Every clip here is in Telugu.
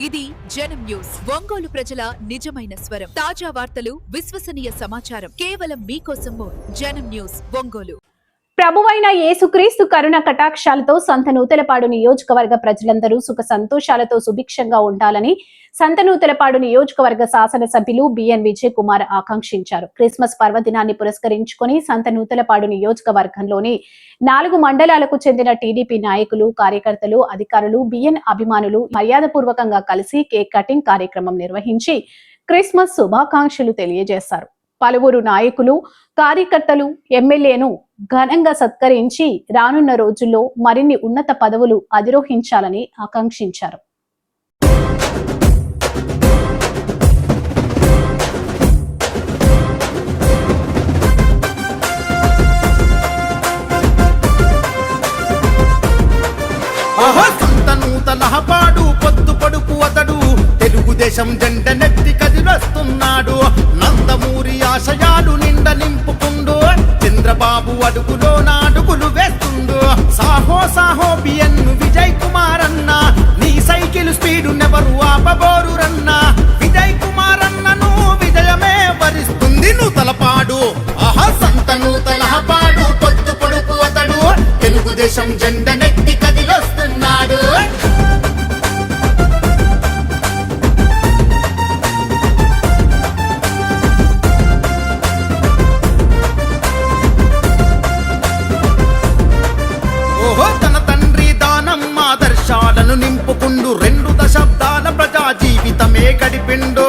ఇది జనం న్యూస్. ఒంగోలు ప్రజల నిజమైన స్వరం. తాజా వార్తలు విశ్వసనీయ సమాచారం. కేవలం మీకోసం జనం న్యూస్ ఒంగోలు. ప్రభువైన యేసుక్రీస్తు కరుణ కటాక్షాలతో సంత నూతలపాడు నియోజకవర్గ ప్రజలందరూ సుఖ సంతోషాలతో సుభిక్షంగా ఉండాలని సంత నూతలపాడు నియోజకవర్గ శాసనసభ్యులు బిఎన్ విజయ్ కుమార్ ఆకాంక్షించారు. క్రిస్మస్ పర్వదినాన్ని పురస్కరించుకొని సంత నూతలపాడు నియోజకవర్గంలోని నాలుగు మండలాలకు చెందిన టీడీపీ నాయకులు కార్యకర్తలు అధికారులు బిఎన్ అభిమానులు మర్యాదపూర్వకంగా కలిసి కేక్ కటింగ్ కార్యక్రమం నిర్వహించి క్రిస్మస్ శుభాకాంక్షలు తెలియజేశారు. పలువురు నాయకులు కార్యకర్తలు ఎమ్మెల్యేను ఘనంగా సత్కరించి రానున్న రోజుల్లో మరిన్ని ఉన్నత పదవులు అధిరోహించాలని ఆకాంక్షించారు. ఆహా సంత పడుపు అతడు. తెలుగుదేశం జెండ నెత్తి కదిలొస్తున్నాడు. నందమూరి ఆశయాలు నిండ నింపు చంద్రబాబు అడుగులో నాడుగులు వేస్తుండు. సాహో సాహో బిఎన్ విజయ్ కుమార్ అన్న నీ సైకిల్ స్పీడు నెవరు ఆపబోరు రన్న విజయ్ కుమార్ అన్నను విజయమే వరిస్తుంది నూతలపాడు ఆహా సంత నూతన గడిపిండు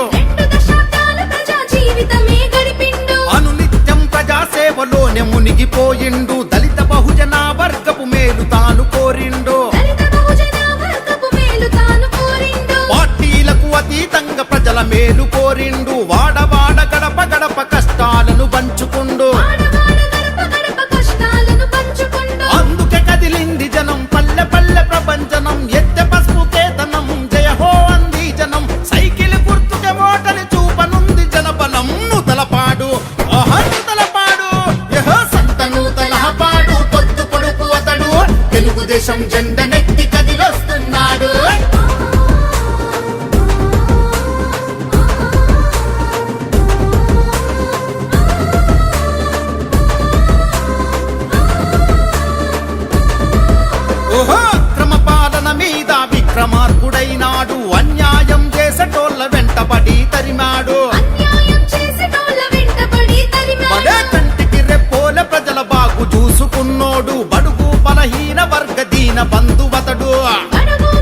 తెలుగుదేశం జెండ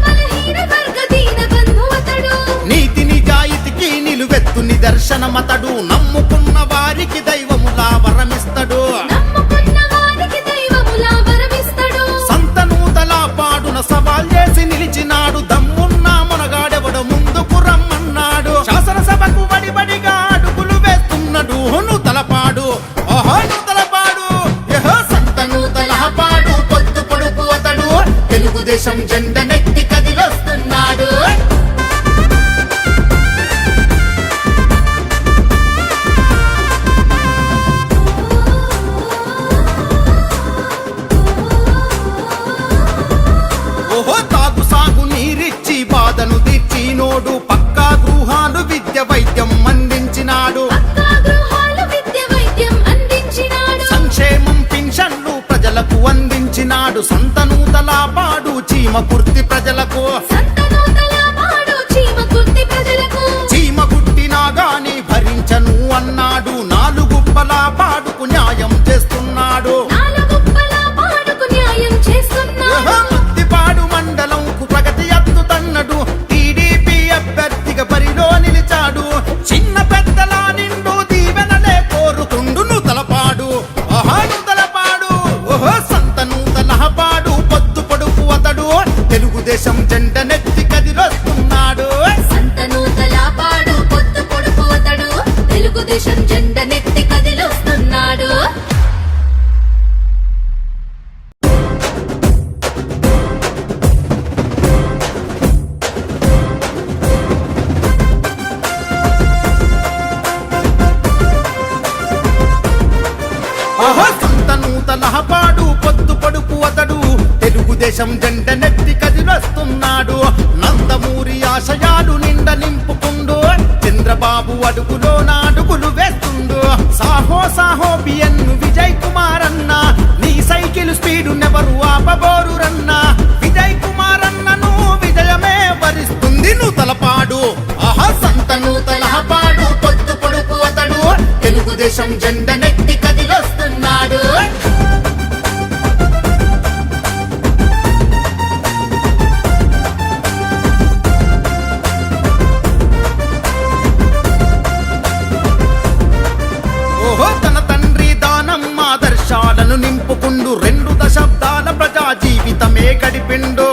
బలహీన బంధువతడు నీతి నిజాయితీకి నిలువెత్తు నిదర్శనమతడు. నమ్ముకున్న వారికి దైవములా తీర్చినోడు పక్కా గృహాలు విద్య వైద్యం అందించినాడు. సంక్షేమం పింఛన్లు ప్రజలకు అందించినాడు. సంతనూతల పాడు చీమ కుర్తి ప్రజలకు. చీమ కుర్తి ప్రజలకు. చీమ కుట్టినా గాని భరించను అన్నాడు. నాలుగుప్పల పాడుకు దేశం జెండ నెత్తి కదిలొస్తున్నాడు. నందమూరి ఆశయాలు నిండ నింపుకుండు. చంద్రబాబు అడుగులో నాడుగులు వేస్తుండు. సాహో సాహో బిఎన్ విజయ్ కుమార్ అన్న నీ సైకిల్ స్పీడు నెవరు ఆపబోరు రన్న విజయ్ కుమార్ అన్నను విజయమే వరిస్తుంది నూతలపాడు ఆహా సంత నూతలపాడు నింపుకుండు రెండు దశాబ్దాల ప్రజా జీవితమే గడిపిండు.